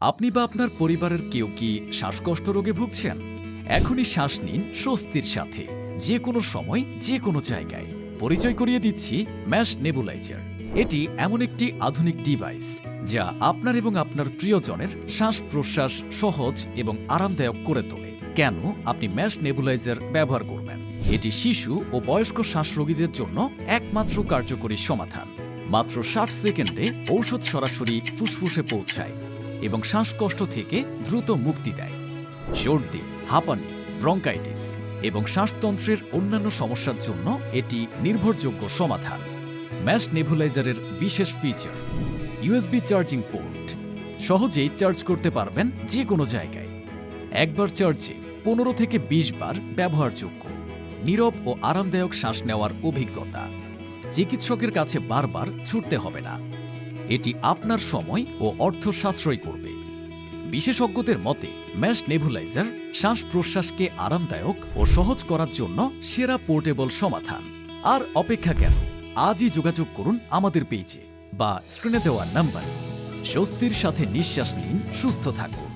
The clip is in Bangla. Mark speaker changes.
Speaker 1: আপনি বা আপনার পরিবারের কেউ কি শ্বাসকষ্ট রোগে ভুগছেন? এখনই শ্বাস নিন স্বস্তির সাথে, যে কোনো সময়, যে কোনো জায়গায়। পরিচয় করিয়ে দিচ্ছি ম্যাশ নেবুলাইজার। এটি এমন একটি আধুনিক ডিভাইস, যা আপনার এবং আপনার প্রিয়জনের শ্বাস প্রশ্বাস সহজ এবং আরামদায়ক করে তোলে। কেন আপনি ম্যাশ নেবুলাইজার ব্যবহার করবেন? এটি শিশু ও বয়স্ক শ্বাসরোগীদের জন্য একমাত্র কার্যকরী সমাধান। মাত্র ষাট সেকেন্ডে ঔষধ সরাসরি ফুসফুসে পৌঁছায়। এবং শ্বাসকষ্ট থেকে দ্রুত মুক্তি দেয়। সর্দি, হাঁপানি, ব্রঙ্কাইটিস এবং শ্বাসতন্ত্রের অন্যান্য সমস্যার জন্য এটি নির্ভরযোগ্য সমাধান। ম্যাশ নেভুলাইজারের বিশেষ ফিচার, ইউএসবি চার্জিং পোর্ট। সহজেই চার্জ করতে পারবেন যে কোনো জায়গায়। একবার চার্জে পনেরো থেকে বিশ বার ব্যবহারযোগ্য, নীরব ও আরামদায়ক শ্বাস নেওয়ার অভিজ্ঞতা। চিকিৎসকের কাছে বারবার ছুটতে হবে না। এটি আপনার সময় ও অর্থ সাশ্রয় করবে। বিশেষজ্ঞদের মতে ম্যাশ নেভুলাইজার শ্বাস প্রশ্বাসকে আরামদায়ক ও সহজ করার জন্য সেরা পোর্টেবল সমাধান। আর অপেক্ষা কেন? আজই যোগাযোগ করুন আমাদের পেজে বা স্ক্রিনে দেওয়ার নাম্বার। স্বস্তির সাথে নিঃশ্বাস নিন, সুস্থ থাকুন।